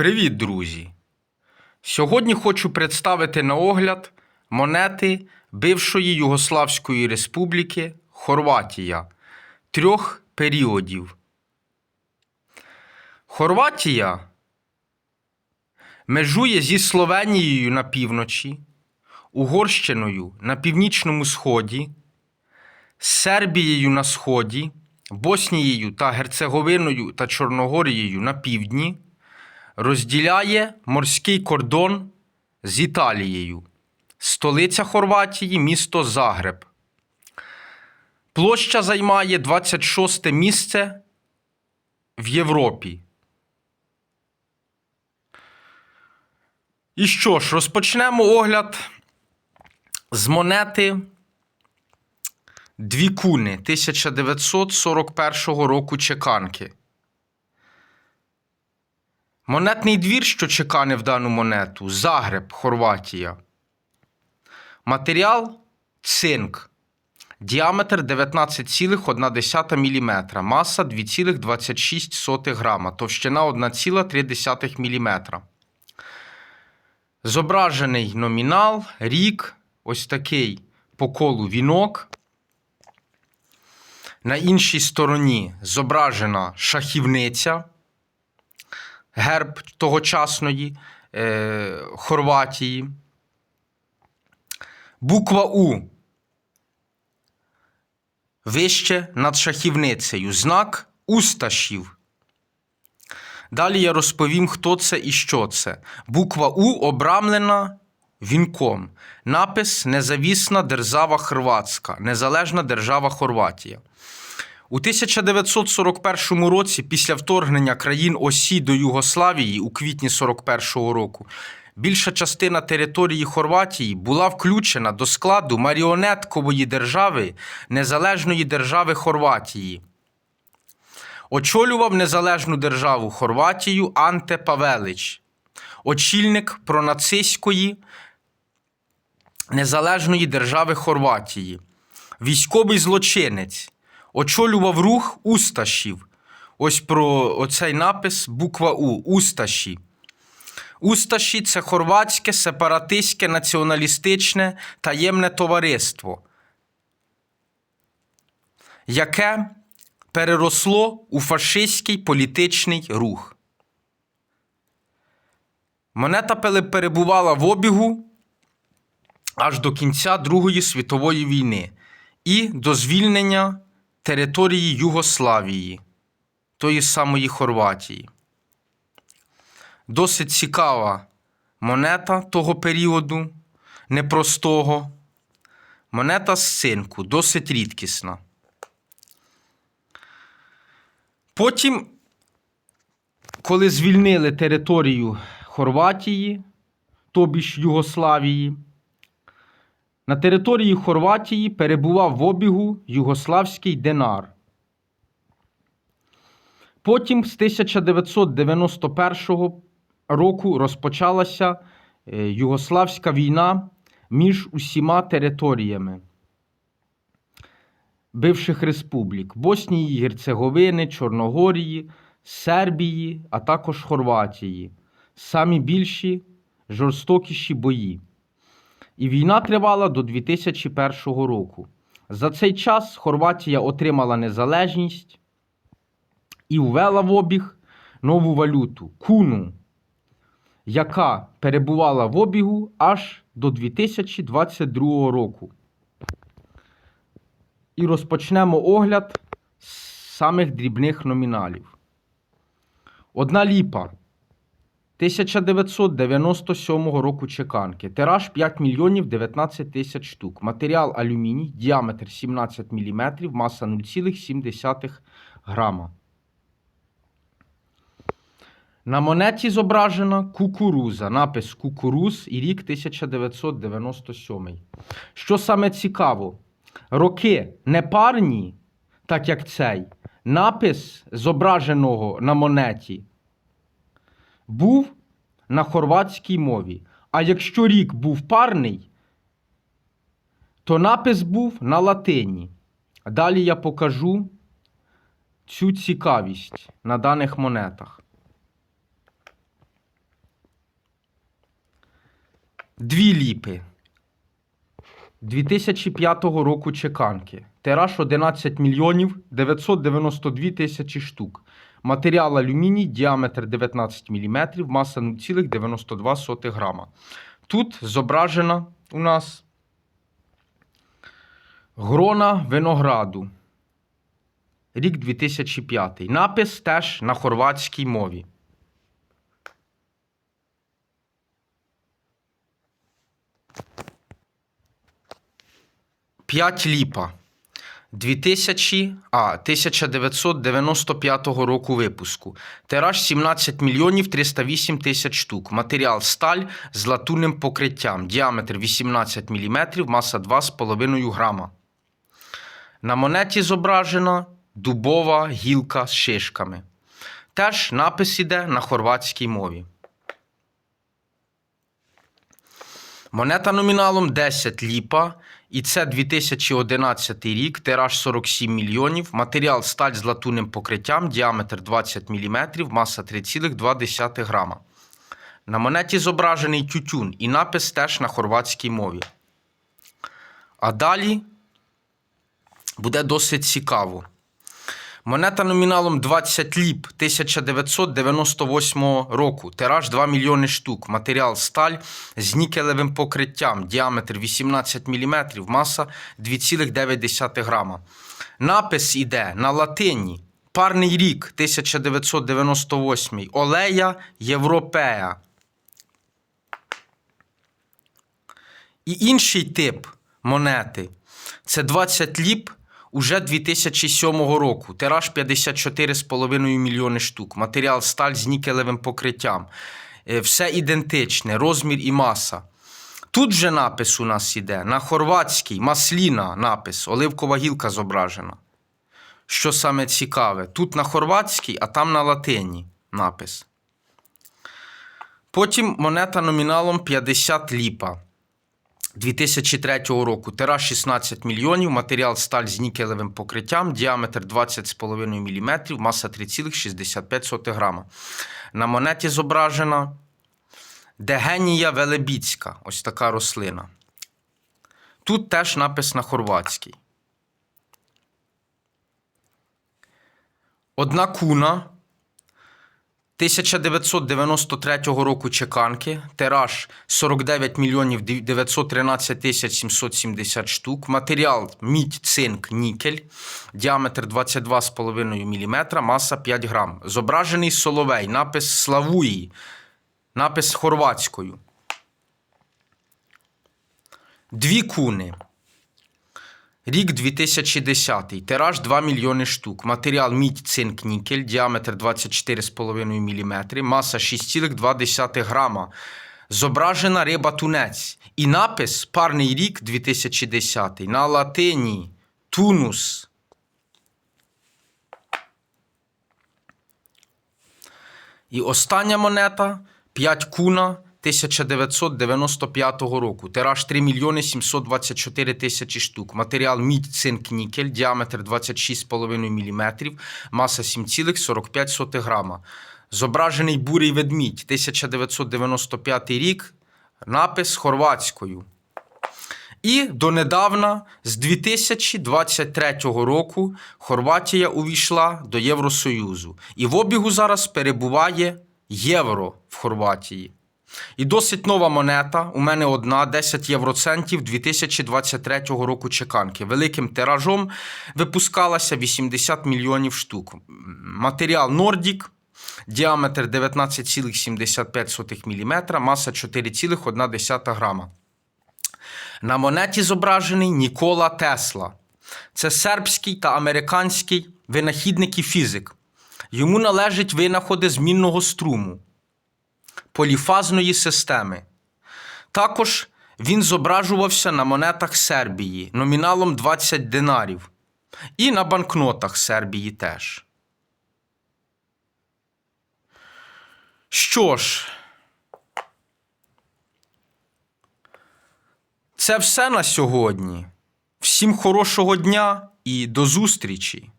Привіт, друзі! Сьогодні хочу представити на огляд монети бившої Югославської Республіки Хорватія трьох періодів. Хорватія межує зі Словенією на півночі, Угорщиною на північному сході, Сербією на сході, Боснією та Герцеговиною та Чорногорією на півдні розділяє морський кордон з Італією. Столиця Хорватії місто Загреб. Площа займає 26 місце в Європі. І що ж, розпочнемо огляд з монети Дві куни 1941 року чеканки. Монетний двір, що чеканив дану монету, Загреб, Хорватія. Матеріал цинк. Діаметр 19,1 мм. Маса 2,26 грама. Товщина 1,3 мм. Зображений номінал, рік, ось такий по колу вінок. На іншій стороні зображена шахівниця герб тогочасної е, Хорватії. Буква У. Вище над шахівницею. Знак Усташів. Далі я розповім, хто це і що це. Буква У обрамлена вінком. Напис Незавісна держава Хорватська. Незалежна держава Хорватія. У 1941 році, після вторгнення країн Осі до Югославії у квітні 41-го року, більша частина території Хорватії була включена до складу маріонеткової держави Незалежної держави Хорватії. Очолював незалежну державу Хорватію Анте Павелич, очільник пронацистської Незалежної держави Хорватії, військовий злочинець очолював рух Усташів. Ось про оцей напис буква У Усташі. Усташі це хорватське сепаратистське націоналістичне таємне товариство, яке переросло у фашистський політичний рух. Монета перебувала в обігу аж до кінця Другої світової війни і до звільнення території Югославії, тої самої Хорватії. Досить цікава монета того періоду, непростого. Монета з цинку, досить рідкісна. Потім, коли звільнили територію Хорватії, тобі Югославії, на території Хорватії перебував в обігу югославський динар. Потім з 1991 року розпочалася е, Югославська війна між усіма територіями бивших республік Боснії, Герцеговини, Чорногорії, Сербії, а також Хорватії. Самі більші жорстокіші бої. І війна тривала до 2001 року. За цей час Хорватія отримала незалежність і ввела в обіг нову валюту куну, яка перебувала в обігу аж до 2022 року. І розпочнемо огляд з самих дрібних номіналів. Одна ліпа. 1997 року чеканки. Тираж 5 мільйонів 19 тисяч штук. Матеріал алюміній, діаметр 17 мм, маса 0,7 грама. На монеті зображена кукуруза. Напис Кукуруз і рік 1997. Що саме цікаво, роки не парні, так як цей. Напис зображеного на монеті був на хорватській мові. А якщо рік був парний, то напис був на латині. Далі я покажу цю цікавість на даних монетах. Дві ліпи 2005 року чеканки. Тираж 11 мільйонів 992 тисячі штук. Матеріал алюміній, діаметр 19 мм, маса 0,92 грама. Тут зображена у нас грона винограду. Рік 2005. Напис теж на хорватській мові. П'ять ліпа. 2000, а, 1995 року випуску. Тираж 17 мільйонів 308 тисяч штук. Матеріал сталь з латунним покриттям. Діаметр 18 мм, маса 2,5 грама. На монеті зображена дубова гілка з шишками. Теж напис іде на хорватській мові. Монета номіналом 10 ліпа. І це 2011 рік, тираж 47 мільйонів, матеріал сталь з латунним покриттям, діаметр 20 мм, маса 3,2 грама. На монеті зображений тютюн і напис теж на хорватській мові. А далі буде досить цікаво. Монета номіналом 20 ліп 1998 року. Тираж 2 мільйони штук. Матеріал сталь з нікелевим покриттям. Діаметр 18 мм, маса 2,9 грама. Напис іде на латині. Парний рік 1998. Олея Європея. І інший тип монети це 20 ліп уже 2007 року. Тираж 54,5 мільйони штук. Матеріал сталь з нікелевим покриттям. Е, Все ідентичне, розмір і маса. Тут же напис у нас іде на хорватській масліна напис, оливкова гілка зображена. Що саме цікаве, тут на хорватській, а там на латині напис. Потім монета номіналом 50 ліпа. 2003 року тираж 16 мільйонів, матеріал сталь з нікелевим покриттям, діаметр 20,5 мм, маса 3,65 грама. На монеті зображена Дегенія Велебіцька, ось така рослина. Тут теж напис на хорватській. Одна куна 1993 року чеканки, тираж 49 мільйонів 913 тисяч 770 штук, матеріал мідь, цинк, нікель, діаметр 22,5 мм, маса 5 грам. Зображений соловей, напис Славуї, напис хорватською. Дві куни. Рік 2010. Тираж 2 мільйони штук. Матеріал мідь, цинк, нікель, діаметр 24,5 мм, маса 6,2 грама. Зображена риба тунець. І напис парний рік 2010 на латині Тунус. І остання монета 5 куна 1995 року. Тираж 3 мільйони 724 тисячі штук. Матеріал мідь, цинк, нікель, діаметр 26,5 мм, маса 7,45 грама. Зображений бурий ведмідь 1995 рік. Напис хорватською. І донедавна, з 2023 року, Хорватія увійшла до Євросоюзу. І в обігу зараз перебуває євро в Хорватії. І досить нова монета. У мене одна 10 євроцентів 2023 року чеканки. Великим тиражом випускалася 80 мільйонів штук. Матеріал Nordic, діаметр 19,75 мм, маса 4,1 грама. На монеті зображений Нікола Тесла. Це сербський та американський винахідник і фізик. Йому належать винаходи змінного струму, поліфазної системи. Також він зображувався на монетах Сербії номіналом 20 динарів. І на банкнотах Сербії теж. Що ж, це все на сьогодні. Всім хорошого дня і до зустрічі!